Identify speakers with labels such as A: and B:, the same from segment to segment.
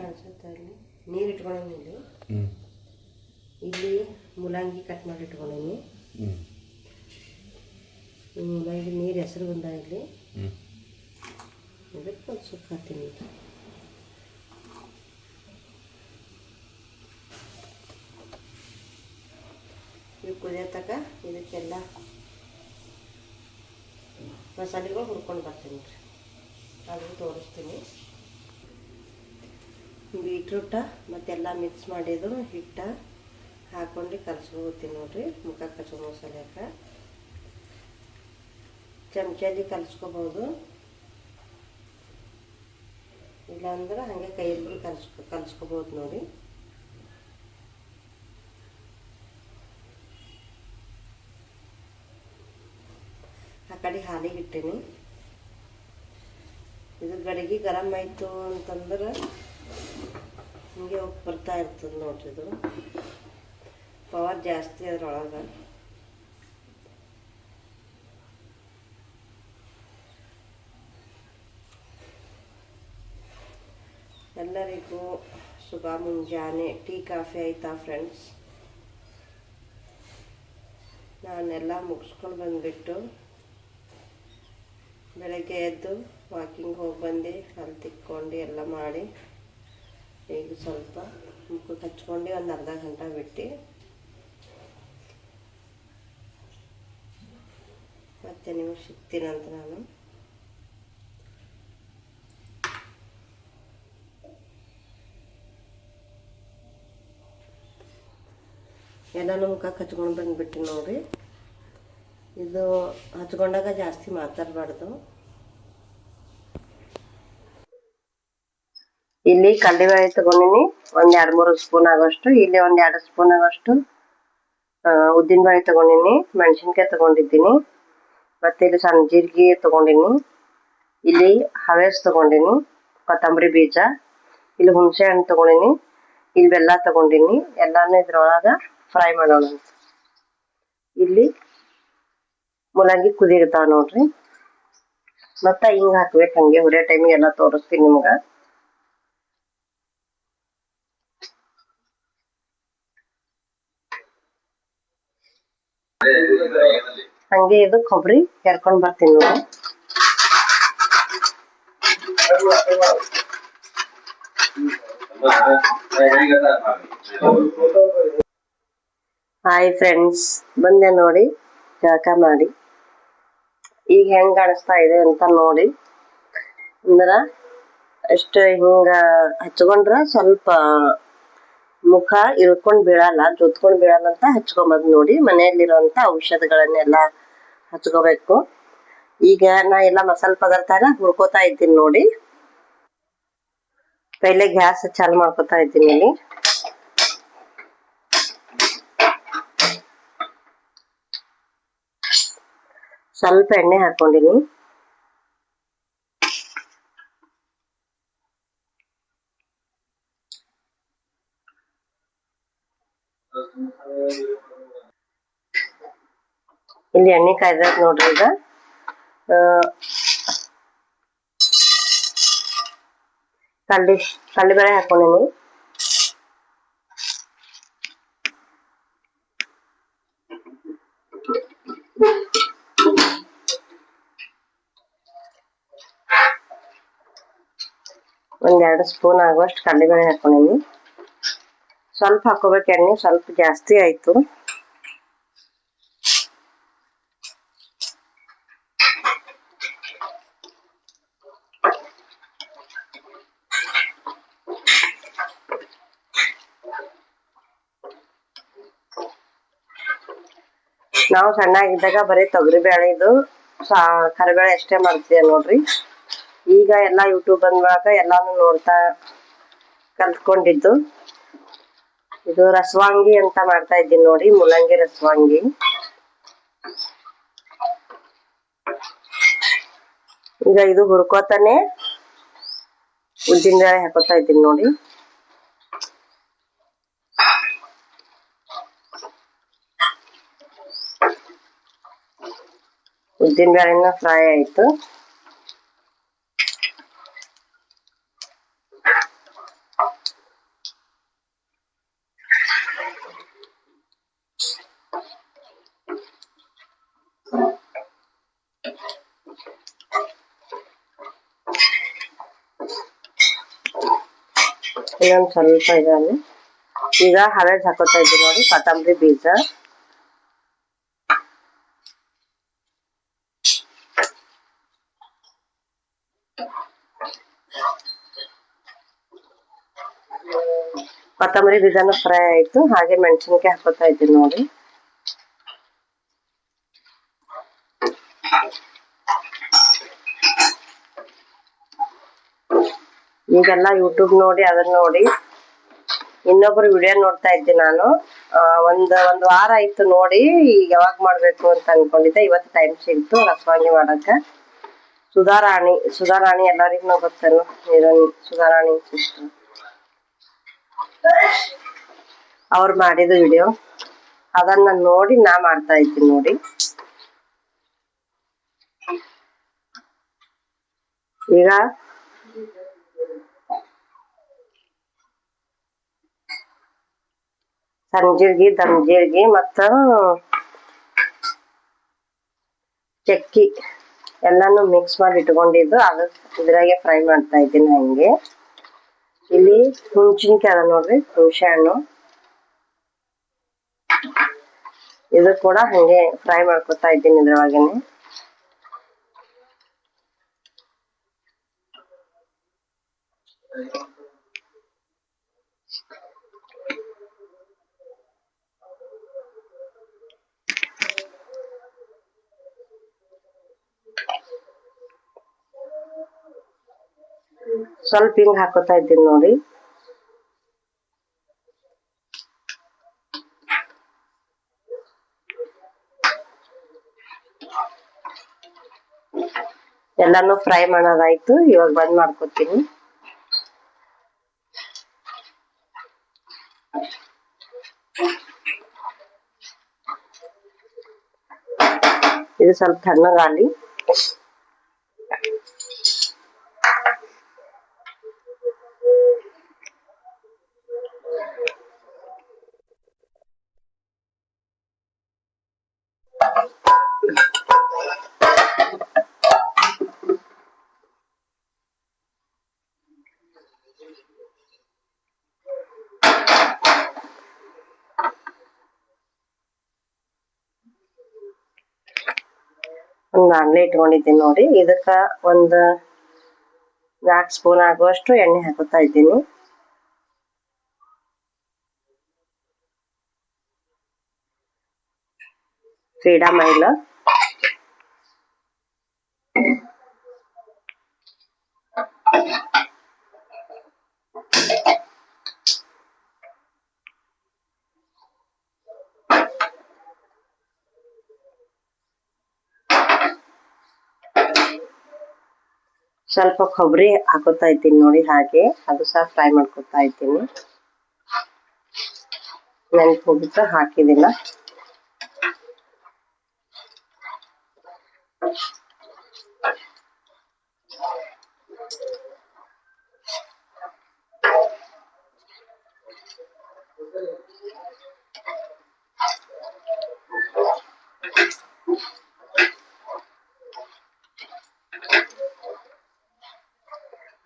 A: ಕಾಣಿಸುತ್ತೆ ಅಲ್ಲಿ ನೀರು ಇಟ್ಕೊಂಡೀನಿ ಇಲ್ಲಿ.
B: ಹ್ಞೂ
A: ಇಲ್ಲಿ ಮೂಲಂಗಿ ಕಟ್ ಮಾಡಿ ಇಟ್ಕೊಂಡೀನಿ
B: ಹ್ಞೂ
A: ಈ ಮುಲಂಗಿ ನೀರು ಹೆಸರು ಬಂದ ಇಲ್ಲಿ.
B: ಹ್ಞೂ
A: ಇದಕ್ಕೆ ಒಂದು ಸುಕ್ಕ ಹಾಕ್ತೀನಿ ಇದು ಕುದಿಯೋ ತನಕ ಇದಕ್ಕೆಲ್ಲ ಮಸಾಲೆಗಳು ಹುರ್ಕೊಂಡು ಬರ್ತೀನಿ ರೀ ಅದು ತೋರಿಸ್ತೀನಿ. ಬೀಟ್ರೂಟ ಮತ್ತೆಲ್ಲ ಮಿಕ್ಸ್ ಮಾಡಿದ್ದು ಹಿಟ್ಟ ಹಾಕೊಂಡು ಕಲ್ಸ್ಕೊತೀನಿ ನೋಡ್ರಿ, ಮುಖ ಕಚ್ಚೋ ಮಸಾಲೆಕ ಚಮಚಲ್ಲಿ ಕಲಸ್ಕೋಬೋದು. ಇಲ್ಲಾಂದ್ರೆ ಹಾಗೆ ಕೈಯಲ್ಲಿ ಕಲ್ಸ್ಕೊ, ಕಲಸ್ಕೋಬೋದು ನೋಡಿ. ಆ ಕಡೆ ಹಾಲಿಗೆ ಇಟ್ಟೀನಿ. ಇದು ಗಡಿಗೆ ಗರಮ್ ಆಯಿತು ಅಂತಂದ್ರೆ ಹಿಂಗೆ ಬರ್ತಾ ಇರ್ತದೆ ನೋಡ್ರಿ ಇದು. ಪವರ್ ಜಾಸ್ತಿ ಅದ್ರೊಳಗೆ. ಎಲ್ಲರಿಗೂ ಶುಭ ಮುಂಜಾನೆ. ಟೀ, ಕಾಫಿ ಆಯ್ತಾ ಫ್ರೆಂಡ್ಸ್ ನಾನೆಲ್ಲ ಮುಗಿಸ್ಕೊಂಡು ಬಂದುಬಿಟ್ಟು ಬೆಳಗ್ಗೆ ಎದ್ದು ವಾಕಿಂಗ್ ಹೋಗಿ ಬಂದು ಅಲ್ಲಿ ತಿಕ್ಕೊಂಡು ಎಲ್ಲ ಮಾಡಿ ಈಗ ಸ್ವಲ್ಪ ಮುಖಕ್ಕೆ ಹಚ್ಕೊಂಡು ಒಂದು ಅರ್ಧ ಗಂಟೆ ಬಿಟ್ಟು ಮತ್ತೆ ನೀವು ಸಿಗ್ತೀನಂತ ನಾನು ಎಲ್ಲನೂ ಮುಖಕ್ಕೆ ಹಚ್ಕೊಂಡು ಬಂದುಬಿಟ್ಟು ನೋಡಿರಿ ಇದು ಹಚ್ಕೊಂಡಾಗ ಜಾಸ್ತಿ ಮಾತಾಡಬಾರ್ದು. ಇಲ್ಲಿ ಕಡ್ಲೆಬೇಳೆ ತಗೊಂಡಿನಿ. ಒಂದ್ ಎರಡ್ ಮೂರು ಸ್ಪೂನ್ ಆಗೋಷ್ಟು. ಇಲ್ಲಿ ಒಂದ್ ಎರಡು ಸ್ಪೂನ್ ಆಗೋಷ್ಟು ಉದ್ದಿನ ಬೇಳೆ ತಗೊಂಡಿನಿ. ಮೆಣಸಿನ್ಕಾಯಿ ತಗೊಂಡಿದ್ದೀನಿ. ಮತ್ತೆ ಇಲ್ಲಿ ಸಣ್ಣ ಜೀರಿಗೆ ತಗೊಂಡಿನಿ. ಇಲ್ಲಿ ಹವೇಸ್ ತಗೊಂಡಿನಿ. ಕೊತ್ತಂಬರಿ ಬೀಜ. ಇಲ್ಲಿ ಹುಣಸೆ ಹಣ್ಣು ತಗೊಂಡಿನಿ. ಇಲ್ಲಿ ಬೆಲ್ಲ ತಗೊಂಡಿನಿ. ಎಲ್ಲಾನು ಇದ್ರೊಳಗ ಫ್ರೈ ಮಾಡೋಣ ಇಲ್ಲಿ ಮುಲಂಗಿ ಕುದಿರ್ತಾವ ನೋಡ್ರಿ. ಮತ್ತ ಹಿಂಗ್ ಹಾಕ್ಬೇಕು ಹಂಗೆ. ಹುರಿಯೋ ಟೈಮಿಗೆ ಎಲ್ಲ ತೋರಿಸ್ತೀನಿ ನಿಮ್ಗ. ಹಂಗೆ ಇದು ಕೊಬ್ಬರಿ ಕೆರ್ಕೊಂಡ್ ಬರ್ತೀನಿ ನೋಡಿ. ಹಾಯ್ ಫ್ರೆಂಡ್ಸ್ ಬಂದೆ ನೋಡಿ ಜಳಕ ಮಾಡಿ. ಈಗ ಹೆಂಗ್ ಕಾಣಿಸ್ತಾ ಇದೆ ಅಂತ ನೋಡಿ. ಅಂದ್ರ, ಅಷ್ಟು ಹಿಂಗ ಹಚ್ಕೊಂಡ್ರ ಸ್ವಲ್ಪ ಮುಖ ಇಳ್ಕೊಂಡ್ ಬೀಳಲ್ಲ, ಜೊತ್ಕೊಂಡ್ ಬೀಳಲ್ಲ ಅಂತ ಹಚ್ಕೊಂಬದ್ ನೋಡಿ ಮನೆಯಲ್ಲಿರುವಂತ ಔಷಧಗಳನ್ನೆಲ್ಲ ಹಚ್ಕೋಬೇಕು. ಈಗ ನಾ ಎಲ್ಲ ಮಸಾಲೆ ಪದಾರ್ಥ ಎಲ್ಲ ಹುರ್ಕೋತಾ ಇದ್ದೀನಿ ನೋಡಿ. ಪೈಲೆ ಗ್ಯಾಸ್ ಚಾಲು ಮಾಡ್ಕೋತಾ ಇದ್ದೀನಿ ಇಲ್ಲಿ. ಸ್ವಲ್ಪ ಎಣ್ಣೆ ಹಾಕೊಂಡಿನಿ. ಇಲ್ಲಿ ಎಣ್ಣೆ ಕಾಯ್ದೈತ್ ನೋಡ್ರಿ ಈಗ. ಆ, ಕಡ್ಲಿ ಕಡ್ಲಿಬೇಳೆ ಹಾಕೊಂಡಿನಿ. ಒಂದ್ ಎರಡು ಸ್ಪೂನ್ ಆಗುವಷ್ಟು ಕಡ್ಲೆಬೇಳೆ ಹಾಕೊಂಡಿನಿ. ಸ್ವಲ್ಪ ಹಾಕೋಬೇಕು ಎಣ್ಣೆ ಸ್ವಲ್ಪ ಜಾಸ್ತಿ ಆಯ್ತು. ನಾವು ಸಣ್ಣಾಗಿದ್ದಾಗ ಬರೀ ತೊಗರಿ ಬೇಳೆ ಇದು ಸಾ ಕರಿಬೇಳೆ ಅಷ್ಟೇ ಮಾಡ್ತೀವಿ ನೋಡ್ರಿ. ಈಗ ಎಲ್ಲ ಯೂಟ್ಯೂಬ್ ಬಂದ್ವಾಗ ಎಲ್ಲಾನು ನೋಡ್ತಾ ಕಲ್ತ್ಕೊಂಡಿದ್ದು. ಇದು ರಸವಾಂಗಿ ಅಂತ ಮಾಡ್ತಾ ಇದ್ದೀನಿ ನೋಡಿ, ಮೂಲಂಗಿ ರಸವಾಂಗಿ. ಈಗ ಇದು ಹುರ್ಕೋತಾನೆ ಉದ್ದಿನ ಬೇಳೆ ಹಾಕೋತಾ ಇದ್ದೀನಿ ನೋಡಿ. ಉದ್ದಿನ ಬೇಳೆನ ಫ್ರೈ ಆಯಿತು ಇನ್ನೊಂದು ಸ್ವಲ್ಪ ಇದ್ದಾನೆ ಈಗ ಹಳೆ ಹಾಕೋತಾ ಇದ್ದೀವಿ ನೋಡಿ ಕೊತ್ತಂಬರಿ ಬೀಜ ಕೊತ್ತಂಬರಿ ಬೀಜನು ಫ್ರೈ ಆಯ್ತು. ಹಾಗೆ ಮೆಣಸಿನ್ಕಾಯಿ ಹಾಕೋತಾ ಇದ್ದೀನಿ ನೋಡಿ. ಈಗೆಲ್ಲ ಯೂಟ್ಯೂಬ್ ನೋಡಿ, ಅದನ್ನ ನೋಡಿ. ಇನ್ನೊಬ್ರು ವಿಡಿಯೋ ನೋಡ್ತಾ ಇದ್ದೆ ನಾನು. ಒಂದ್ ಒಂದ್ ವಾರ ಆಯ್ತು ನೋಡಿ, ಈಗ ಯಾವಾಗ ಮಾಡ್ಬೇಕು ಅಂತ ಅನ್ಕೊಂಡಿದ್ದೆ. ಇವತ್ತು ಟೈಮ್ ಸಿಗ್ತು ರಸವಾಂಗಿ ಮಾಡಕ್ಕ. ಸುಧಾರಾಣಿ ಸುಧಾರಾಣಿ ಎಲ್ಲರಿಗೂ ಹೀರೋಯಿನ್ ಸುಧಾರಾಣಿ ಸಿಸ್ಟರ್. ಅವ್ರು ಮಾಡಿದ ವಿಡಿಯೋ ಅದನ್ನ ನೋಡಿ ನಾ ಮಾಡ್ತಾ ಇದ್ದೀನಿ ನೋಡಿ. ಈಗ ಸಂಜೀರ್ಗಿ ಜೀರ್ಗಿ ಮತ್ತ ಚಕ್ಕಿ ಎಲ್ಲಾನು ಮಿಕ್ಸ್ ಮಾಡಿ ಇಟ್ಕೊಂಡಿದ್ದು. ಅದ ಇದ್ರಾಗೆ ಫ್ರೈ ಮಾಡ್ತಾ ಇದ್ದೀನಿ ಹಂಗೆ. ಇಲ್ಲಿ ಹುಣ್ಸಿನ್ಕಾಯಿ ಅದ ನೋಡ್ರಿ ಹುಣಸೆ ಹಣ್ಣು ಇದು ಕೂಡ ಹಂಗೆ ಫ್ರೈ ಮಾಡ್ಕೊತಾ ಇದ್ದೀನಿ ಇದ್ರೊಳಗೇನೆ ಸ್ವಲ್ಪ ಹಿಂಗ್ ಹಾಕೋತಾ ಇದ್ದೀನಿ ನೋಡಿ. ಎಲ್ಲಾನು ಫ್ರೈ ಮಾಡೋದಾಯ್ತು ಇವಾಗ ಬಂದ್ ಮಾಡ್ಕೊತೀನಿ. ಇದು ಸ್ವಲ್ಪ ತಣ್ಣಗಾಲಿ ಒಂದು ಬಾಣಲೆ ಇಟ್ಕೊಂಡಿದ್ದೀನಿ ನೋಡಿ. ಇದಕ್ಕ ಒಂದ್ ನಾಲ್ಕು ಸ್ಪೂನ್ ಆಗುವಷ್ಟು ಎಣ್ಣೆ ಹಾಕೋತಾ ಇದ್ದೀನಿ. ಫ್ರೀಡಮ್ ಆಯಿಲ್ ಸ್ವಲ್ಪ ಕೊಬ್ಬರಿ ಹಾಕೋತಾ ಇದ್ದೀನಿ ನೋಡಿ ಹಾಗೆ. ಅದು ಸಹ ಫ್ರೈ ಮಾಡ್ಕೊತಾ ಇದ್ದೀನಿ. ನೆನ್ಪು ಹೋಗಿತ್ತು ಹಾಕಿದಿಲ್ಲ.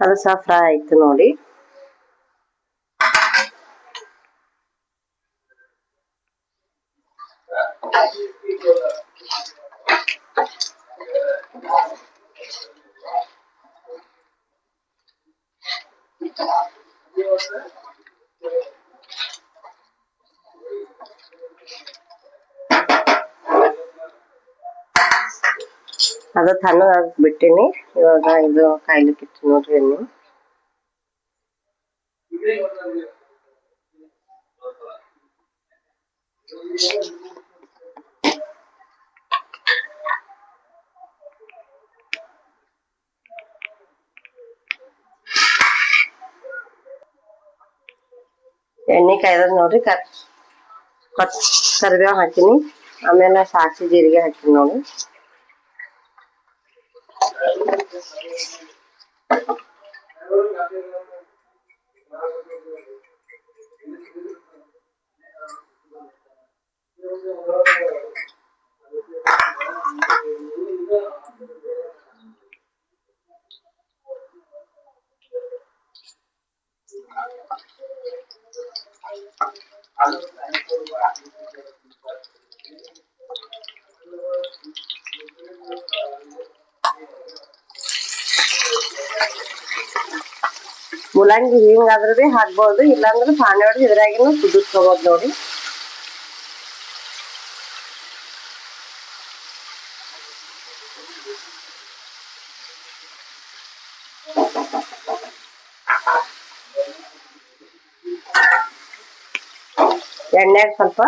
A: ಅದು ಸಹ ಫ್ರೈ ಆಯ್ತು ನೋಡಿ. ಅದು ತಣ್ಣಗಾಗಿ ಬಿಟ್ಟಿನಿ ಇವಾಗ ಇದು ಕಾಯ್ಲಿಕ್ಕಿತ್ತು ನೋಡ್ರಿ ಎಣ್ಣೆ ಎಣ್ಣೆ ಕಾಯ್ದದ ನೋಡ್ರಿ ಕರ್ ಕರಿಬೇವು ಹಾಕಿನಿ. ಆಮೇಲೆ ಸಾಸಿ ಜೀರಿಗೆ ಹಾಕಿನಿ ನೋಡಿ ಮುಲಂಗಿ ಹಿಂಗಾದ್ರೂ ಭೀ ಹಾಕ್ಬೋದು, ಇಲ್ಲಾಂದ್ರೆ ಪಾನಿ ಹೊಡೆದು ಇದ್ರಾಗಿನೂ ಕುದಿಸ್ಕೋಬೋದು ನೋಡಿ. ಎಣ್ಣೆಗೆ ಸ್ವಲ್ಪ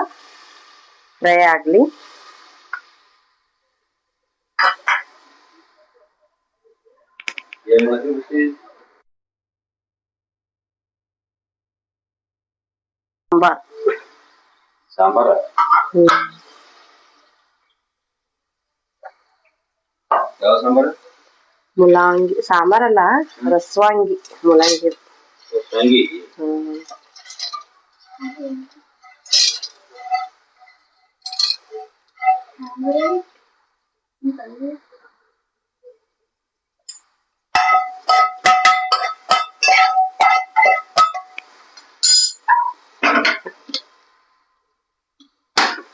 A: ಫ್ರೈ ಆಗಲಿ.
B: ಏನ್ ಮಾಡ್ತೀವಿ ಬಿಸಿ
A: ಸಾಂಬಾರ್
B: ಸಾಂಬಾರ
A: ಹ್ಮ್.
B: ಯಾವ ಸಾಂಬಾರ
A: ಮುಲಾಂಗಿ ಸಾಂಬಾರಲ್ಲ ರಸವಾಂಗಿ ಮುಲಂಗಿ
B: ತಂಗಿ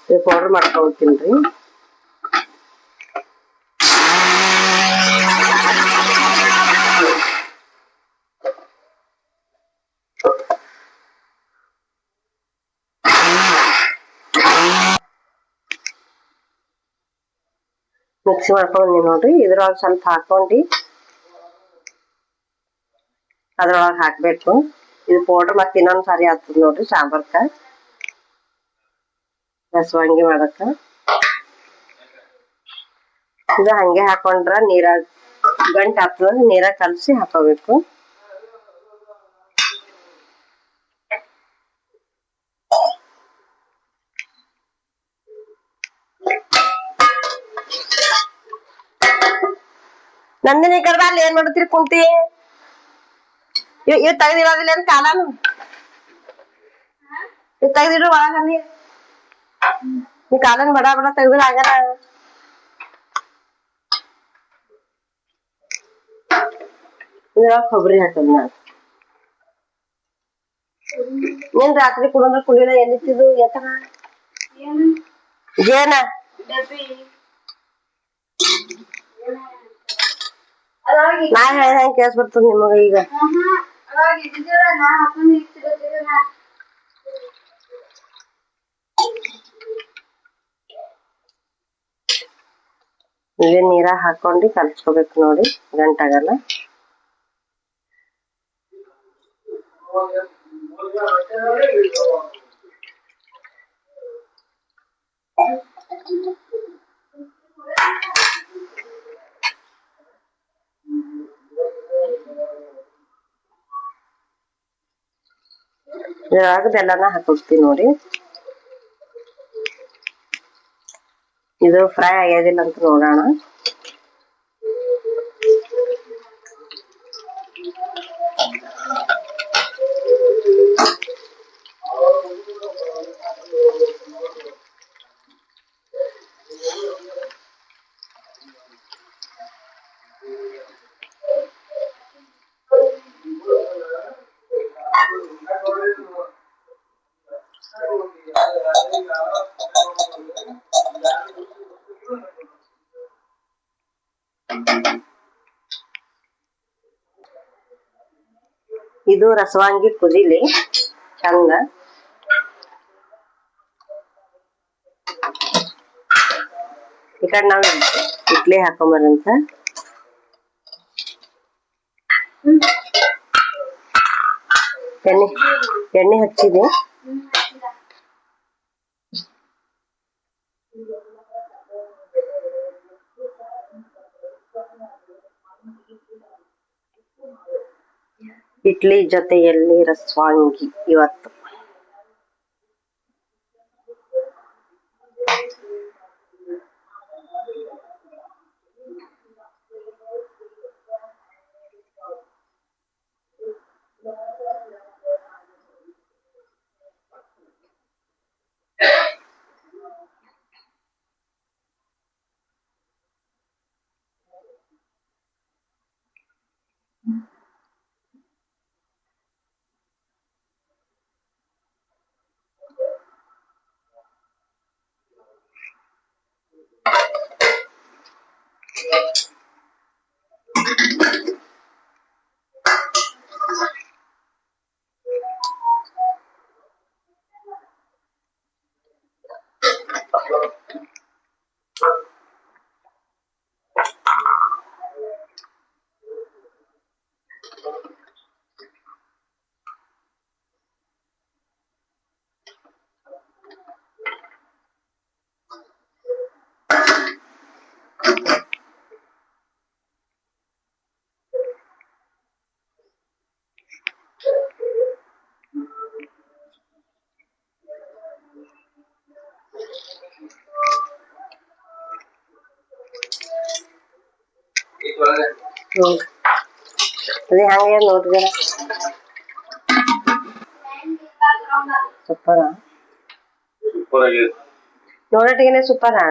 A: ಹ್ಮ್ ಇದು ಪೌಡರ್ ಮಾಡ್ಕೊಳ್ತೀನಿ ರೀ ಮಿಕ್ಸಿ ಮಾಡ್ಕೊಂಡಿ ನೋಡ್ರಿ ಇದ್ರೊಳಗೆ ಸ್ವಲ್ಪ ಹಾಕೊಂಡು ಅದ್ರೊಳಗೆ ಹಾಕ್ಬೇಕು ಇದು ಪೌಡರ್ ಮತ್ತೆ ಇನ್ನೊಂದ್ ಸಾರಿ ಆಗ್ತದ ನೋಡ್ರಿ ಸಾಂಬಾರ್ಕ ರಸವಾಂಗಿ ಮಾಡಕ ಇದು ಹಂಗೆ ಹಾಕೊಂಡ್ರ ನೀರಾಗ ಗಂಟ್ ಹಾಕ್ತದ ನೀರಾಗ ಕಲಸಿ ಹಾಕೋಬೇಕು. ನಂದಿನಿ ಕರ್ದ ಅಲ್ಲಿ ಏನ್ ಮಾಡ್ತೀರಿ ಕುಂತಿ? ಇವ್ ತೆಗ್ದಿರೋದಿಲ್ಲ ಏನ್ ಕಾಲಾನು? ಇವ್ ತೆಗ್ದಿರು ಒಳಗ ನೀ ನೀ ಕಾಲನ್ ಬಡ ಬಡ ತೆಗ್ದು ಆಗಲ್ಲ ಇದ್ರೊಳಗ್ ಕೊಬ್ಬರಿ ಹಾಕದ್ ನಾನು ಏನ್ ರಾತ್ರಿ ಕುಡಂದ್ರ ಕುಡಿಯಲ್ಲ ಎಲ್ಲಿತ್ತಿದ್ದು ಎತ್ತನ ಏನ ನಾ ಹೇಳ್ದಂಗ್ ಕೇಸ್ ಬರ್ತದ ನಿಮಗ ಈಗ ಇದೇ ನೀರ ಹಾಕೊಂಡು ಕಲ್ಸ್ಕೊಬೇಕು ನೋಡಿ ಗಂಟಾಗಲ್ಲ ಇದ್ರೊಳಗ ಬೆಲ್ಲನ ಹಾಕೋಗ್ತೀನಿ ನೋಡಿ ಇದು ಫ್ರೈ ಆಗ್ಯದಿಲ್ಲ ಅಂತ ನೋಡೋಣ ಇದು ರಸವಾಂಗಿ ಕುದಿಲಿ. ಚಂದ. ಈ ಕಡೆ ನಾವು ಇಡ್ಲಿ ಹಾಕೊಂಬರಂತ ಎಣ್ಣೆ ಎಣ್ಣೆ ಹಚ್ಚಿದೆ ಇಡ್ಲಿ ಜೊತೆಯಲ್ಲಿ ರಸವಾಂಗಿ ಇವತ್ತು. Thank you. ಹ್ಮ್ ಅದೇ ಹಂಗೆ ನೋಡ್ರಿ ಜರ ಸೂಪರ
B: ಸೂಪರ್ ಆಗಿದೆ
A: ನೋಡೋಟಿಗೆನೆ ಸೂಪರಾ